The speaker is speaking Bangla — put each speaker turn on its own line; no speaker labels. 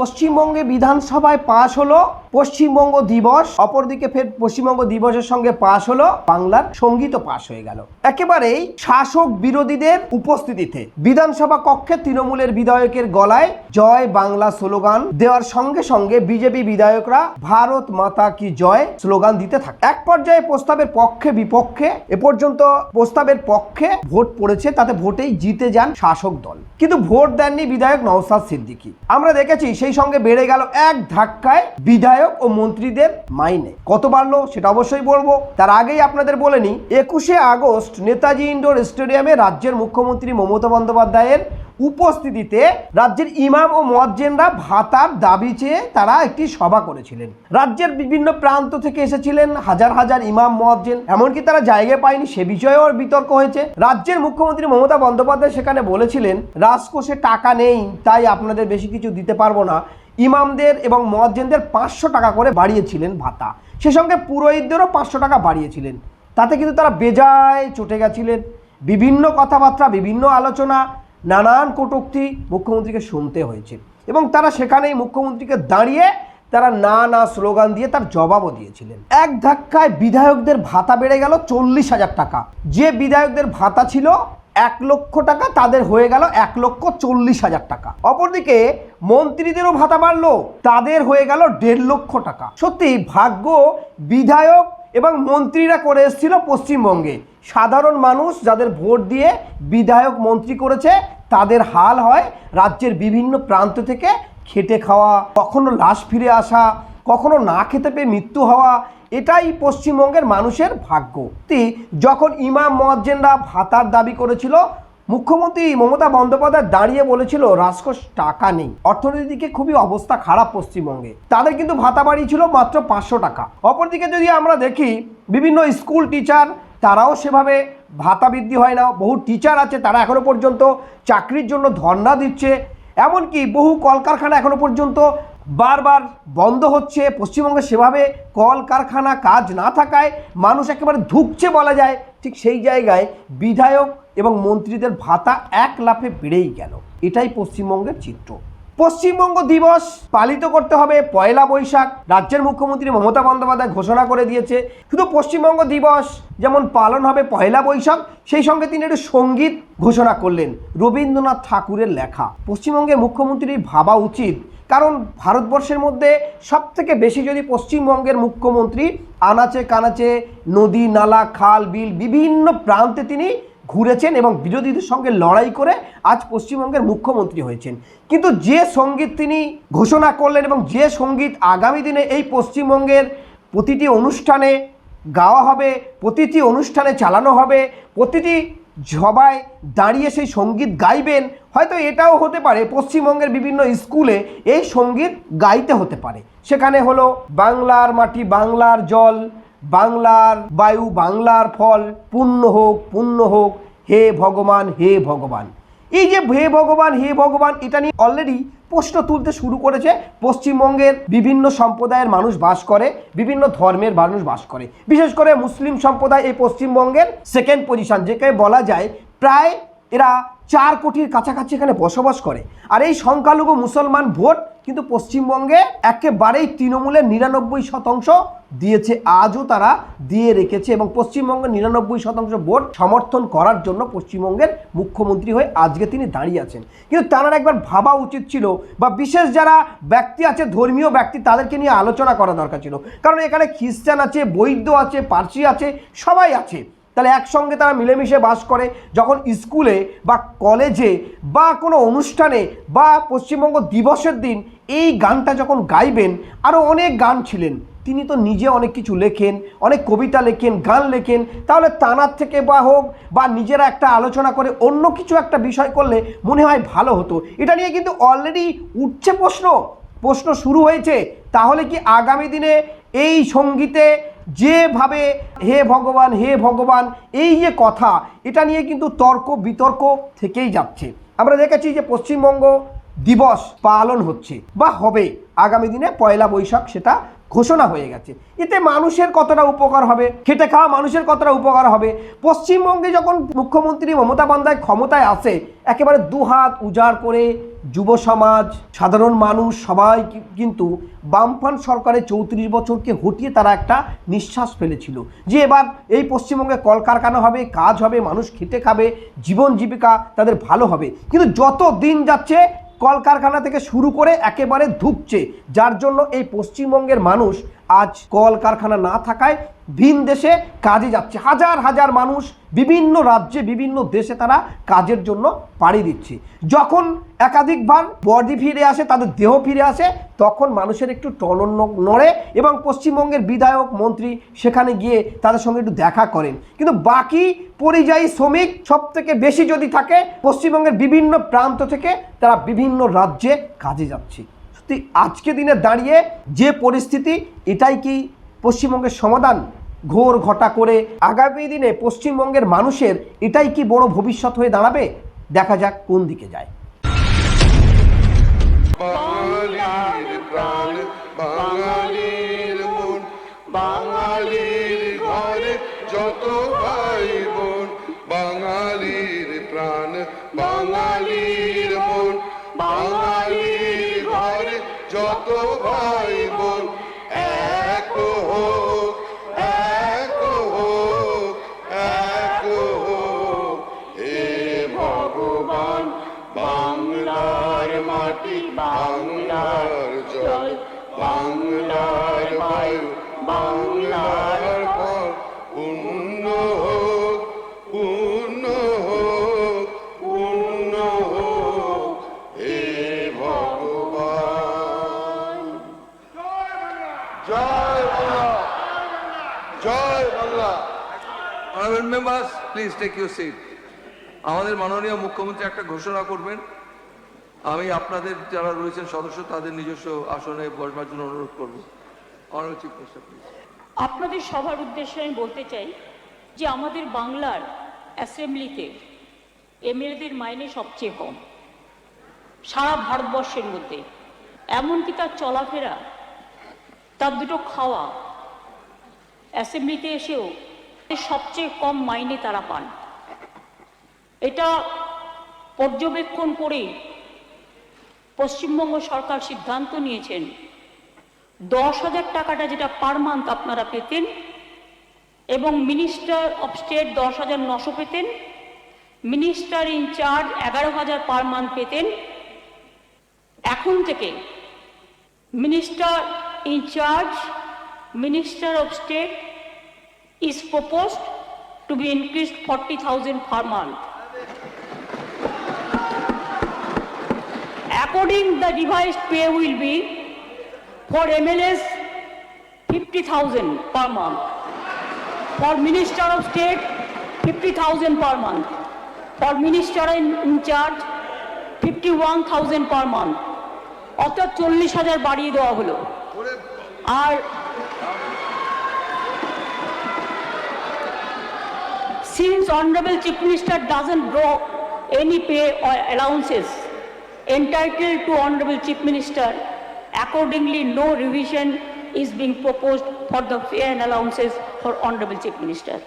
পশ্চিমবঙ্গে বিধানসভায় পাশ হলো পশ্চিমবঙ্গ দিবস, অপরদিকে ফের পশ্চিমবঙ্গ দিবসের সঙ্গে পাশ হলো বাংলার সঙ্গীতও পাশ হয়ে গেল। একেবারেই শাসক বিরোধীদের উপস্থিতিতে বিধানসভা কক্ষে তৃণমূলের বিধায়কের গলায় জয় বাংলা স্লোগান দেওয়ার সঙ্গে সঙ্গে বিজেপি বিধায়করা ভারত মাতা কি জয় স্লোগান দিতে থাকে। এক পর্যায়ে প্রস্তাবের পক্ষে বিপক্ষে, এ পর্যন্ত প্রস্তাবের পক্ষে ভোট পড়েছে, তাতে ভোটেই জিতে যান শাসক দল। কিন্তু ভোট দেননি বিধায়ক নওসাদ সিদ্দিকী। আমরা দেখেছি সেই সঙ্গে বেড়ে গেল এক ধাক্কায় বিধায়ক ও মন্ত্রীদের মাইনে। কত বাড়লো সেটা অবশ্যই বলব। তার আগেই আপনাদের বলে নিই, একুশে আগস্ট নেতাজি ইন্ডোর স্টেডিয়ামে রাজ্যের মুখ্যমন্ত্রী মমতা বন্দ্যোপাধ্যায়ের উপস্থিতিতে রাজ্যের ইমাম ও মোয়াজ্জেনরা ভাতার দাবি চেয়ে তারা একটি সভা করেছিলেন। রাজ্যের বিভিন্ন প্রান্ত থেকে এসেছিলেন হাজার হাজার ইমাম, মোয়াজ্জেন। এমনকি তারা জায়গা পায়নি, সে বিষয়েও বিতর্ক হয়েছে। রাজ্যের মুখ্যমন্ত্রী মমতা বন্দ্যোপাধ্যায় সেখানে বলেছিলেন, রাজকোষে টাকা নেই, তাই আপনাদের বেশি কিছু দিতে পারব না। ইমামদের এবং মোয়াজ্জেনদের পাঁচশো টাকা করে বাড়িয়েছিলেন ভাতা। সে সঙ্গে পুরোহিতদেরও পাঁচশো টাকা বাড়িয়েছিলেন। তাতে কিন্তু তারা বেজায় চটে গেছিলেন। বিভিন্ন কথাবার্তা, বিভিন্ন আলোচনা, নানান কটূক্তি মুখ্যমন্ত্রীকে শুনতে হয়েছে। এবং তারা সেখানেই মুখ্যমন্ত্রীকে দাঁড়িয়ে তারা না না স্লোগান দিয়ে তার জবাবও দিয়েছিলেন। এক ধাক্কায় বিধায়কদের ভাতা বেড়ে গেল চল্লিশ হাজার টাকা। যে বিধায়কদের ভাতা ছিল এক লক্ষ টাকা, তাদের হয়ে গেল এক লক্ষ চল্লিশ হাজার টাকা। অপরদিকে, মন্ত্রীদেরও ভাতা বাড়লো, তাদের হয়ে গেল দেড় লক্ষ টাকা। সত্যি, ভাগ্য বিধায়ক এবং মন্ত্রীরা করে এসেছিল পশ্চিমবঙ্গে। সাধারণ মানুষ যাদের ভোট দিয়ে বিধায়ক, মন্ত্রী করেছে, তাদের হাল হয় রাজ্যের বিভিন্ন প্রান্ত থেকে খেটে খাওয়া, কখনো লাশ ফিরে আসা কখনো না খেতে পেয়ে মৃত্যু হওয়া, এটাই পশ্চিমবঙ্গের মানুষের ভাগ্য। যখন ইমাম মজ্জেনরা ভাতার দাবি করেছিল, মুখ্যমন্ত্রী মমতা বন্দ্যোপাধ্যায় দাঁড়িয়ে বলেছিল, রাজকোষ টাকা নেই। অর্থনীতিকে খুবই অবস্থা খারাপ পশ্চিমবঙ্গে। তাদের কিন্তু ভাতা বাড়িয়েছিল মাত্র পাঁচশো টাকা। অপরদিকে যদি আমরা দেখি, বিভিন্ন স্কুল টিচার, তারাও সেভাবে ভাতা বৃদ্ধি হয় না। বহু টিচার আছে, তারা এখনও পর্যন্ত চাকরির জন্য ধর্ণা দিচ্ছে। এমনকি বহু কলকারখানা এখনও পর্যন্ত বারবার বন্ধ হচ্ছে, পশ্চিমবঙ্গে সেভাবে কলকারখানা কাজ না থাকায় মানুষ একেবারে ধুকছে বলা যায়। ঠিক সেই জায়গায় বিধায়ক এবং মন্ত্রীদের ভাতা এক লাফে বেড়েই গেল। এটাই পশ্চিমবঙ্গের চিত্র। পশ্চিমবঙ্গ দিবস পালিত করতে হবে পয়লা বৈশাখ। রাজ্যের মুখ্যমন্ত্রী মমতা বন্দ্যোপাধ্যায় ঘোষণা করে দিয়েছে। শুধু পশ্চিমবঙ্গ দিবস যেমন পালন হবে পয়লা বৈশাখ, সেই সঙ্গে তিনি একটু সংগীত ঘোষণা করলেন, রবীন্দ্রনাথ ঠাকুরের লেখা। পশ্চিমবঙ্গের মুখ্যমন্ত্রীর ভাবা উচিত, কারণ ভারতবর্ষের মধ্যে সব থেকে বেশি যদি পশ্চিমবঙ্গের মুখ্যমন্ত্রী আনাচে কানাচে, নদী, নালা, খাল, বিল বিভিন্ন প্রান্তে তিনি ঘুরেছেন এবং বিরোধীদের সঙ্গে লড়াই করে আজ পশ্চিমবঙ্গের মুখ্যমন্ত্রী হয়েছেন। কিন্তু যে সংগীত তিনি ঘোষণা করলেন এবং যে সংগীত আগামী দিনে এই পশ্চিমবঙ্গের প্রতিটি অনুষ্ঠানে গাওয়া হবে, প্রতিটি অনুষ্ঠানে চালানো হবে, প্রতিটি সবাই দাঁড়িয়ে সেই সংগীত গাইবেন, হয়তো এটাও হতে পারে, পশ্চিমবঙ্গের বিভিন্ন স্কুলে এই সংগীত গাইতে হতে পারে। সেখানে হলো বাংলার মাটি, বাংলার জল বাংলার বায়ু বাংলার ফল, পুণ্য হোক পুণ্য হোক, হে ভগবান হে ভগবান। এই যে হে ভগবান হে ভগবান, এটা নিয়ে অলরেডি প্রশ্ন তুলতে শুরু করেছে। পশ্চিমবঙ্গের বিভিন্ন সম্প্রদায়ের মানুষ বাস করে, বিভিন্ন ধর্মের মানুষ বাস করে। বিশেষ করে মুসলিম সম্প্রদায় এই পশ্চিমবঙ্গের সেকেন্ড পজিশন যেকে বলা যায় প্রায় এরা চার কোটির কাছাকাছি এখানে বসবাস করে। আর এই সংখ্যালঘু মুসলমান ভোট কিন্তু পশ্চিমবঙ্গে একেবারেই তৃণমূলের নিরানব্বই শতাংশ দিয়েছে, আজও তারা দিয়ে রেখেছে এবং পশ্চিমবঙ্গের নিরানব্বই শতাংশ ভোট সমর্থন করার জন্য পশ্চিমবঙ্গের মুখ্যমন্ত্রী হয়ে আজকে তিনি দাঁড়িয়ে আছেন। কিন্তু তারা একবার ভাবা উচিত ছিল বা বিশেষ যারা ব্যক্তি আছে, ধর্মীয় ব্যক্তি, তাদেরকে নিয়ে আলোচনা করা দরকার ছিল। কারণ এখানে খ্রিস্টান আছে, বৈদ্য আছে, পার্সি আছে, সবাই আছে। তাহলে একসঙ্গে তারা মিলেমিশে বাস করে। যখন স্কুলে বা কলেজে বা কোনো অনুষ্ঠানে বা পশ্চিমবঙ্গ দিবসের দিন এই গানটা যখন গাইবেন আরও অনেক গান ছিলেন। তিনি তো নিজে অনেক কিছু লেখেন, অনেক কবিতা লেখেন, গান লেখেন। তাহলে তানার থেকে বা হোক বা নিজেরা একটা আলোচনা করে অন্য কিছু একটা বিষয় করলে মনে হয় ভালো হতো। এটা নিয়ে কিন্তু অলরেডি উঠছে প্রশ্ন। প্রশ্ন শুরু হয়েছে। তাহলে কি আগামী দিনে এই সঙ্গীতে যেভাবে হে ভগবান হে ভগবান, এই যে কথা, এটা নিয়ে কিন্তু তর্ক, বিতর্ক থেকেই যাচ্ছে। আমরা দেখেছি যে পশ্চিমবঙ্গ দিবস পালন হচ্ছে বা হবে। আগামী দিনে পয়লা বৈশাখ সেটা ঘোষণা হয়ে গেছে। এতে মানুষের কতটা উপকার হবে? খেটে খাওয়া মানুষের কতটা উপকার হবে? পশ্চিমবঙ্গে যখন মুখ্যমন্ত্রী মমতা বন্দ্যোপাধ্যায় ক্ষমতায় আসে, একেবারে দুহাত উজাড় করে যুব সমাজ, সাধারণ মানুষ, সবাই কিন্তু বামফ্রন্ট সরকারের চৌত্রিশ বছরকে হটিয়ে তারা একটা নিঃশ্বাস ফেলেছিল যে এবার এই পশ্চিমবঙ্গে কলকারখানা হবে, কাজ হবে, মানুষ খেটে খাবে, জীবন জীবিকা তাদের ভালো হবে। কিন্তু যত দিন যাচ্ছে, কলকারখানা থেকে শুরু করে একেবারে ধুকছে। যার জন্য এই পশ্চিমবঙ্গের মানুষ আজ কলকারখানা না থাকায় ভিন দেশে কাজে যাচ্ছে। হাজার হাজার মানুষ বিভিন্ন রাজ্যে, বিভিন্ন দেশে তারা কাজের জন্য পাড়ি দিচ্ছে। যখন একাধিকবার বডি ফিরে আসে, তাদের দেহ ফিরে আসে, তখন মানুষের একটু টনন নড়ে এবং পশ্চিমবঙ্গের বিধায়ক, মন্ত্রী সেখানে গিয়ে তাদের সঙ্গে একটু দেখা করেন। কিন্তু বাকি পরিযায়ী শ্রমিক সব থেকে বেশি যদি থাকে, পশ্চিমবঙ্গের বিভিন্ন প্রান্ত থেকে তারা বিভিন্ন রাজ্যে কাজে যাচ্ছে। সত্যি আজকে দিনে দাঁড়িয়ে যে পরিস্থিতি, এটাই কি পশ্চিমবঙ্গের সমাধান? ঘোর ঘটা করে আগামী দিনে পশ্চিমবঙ্গের মানুষের এটাই কি বড় ভবিষ্যৎ হয়ে দাঁড়াবে? দেখা যাক কোন দিকে যায়।
বাঙালির প্রাণ, বাঙালির যত এক হোক এক এক হোক। এ ভগবান বাংলার মাটি বাংলার
honourable members please take your seat আমাদের মাননীয় মুখ্যমন্ত্রী একটা ঘোষণা করবেন। আমি আপনাদের যারা রয়েছেন সদস্য, তাদের নিজস্ব আসনে বসবার জন্য অনুরোধ করব।
আপনাদের সবার উদ্দেশ্যে আমি বলতে চাই যে আমাদের বাংলার অ্যাসেম্বলিতে এমএলএদের মাইনে সবচেয়ে কম। সারা ভারতবর্ষের মধ্যে। এমনকি তার চলাফেরা, তার দুটো খাওয়া, অ্যাসেম্বলিতে এসেও সবচেয়ে কম মাইনে তারা পান। এটা পর্যবেক্ষণ করেই পশ্চিমবঙ্গ সরকার সিদ্ধান্ত নিয়েছেন, দশ হাজার টাকাটা যেটা পার মান্থ আপনারা পেতেন এবং মিনিস্টার অফ স্টেট দশ হাজার নশো পেতেন, মিনিস্টার ইনচার্জ এগারো হাজার পার মান্থ পেতেন। এখন থেকে minister in charge minister of state is proposed to be increased 40,000 per month. According, the revised pay will be for MLAs 50,000 per month. For Minister of State, 50,000 per month. For Minister in, in charge, 51,000 per month. অর্থাৎ চল্লিশ হাজার বাড়িয়ে দেওয়া হলো আর Since Honorable Chief Minister doesn't draw any pay or allowances entitled to Honorable Chief Minister, accordingly no revision is being proposed for the pay and allowances for Honorable Chief Minister.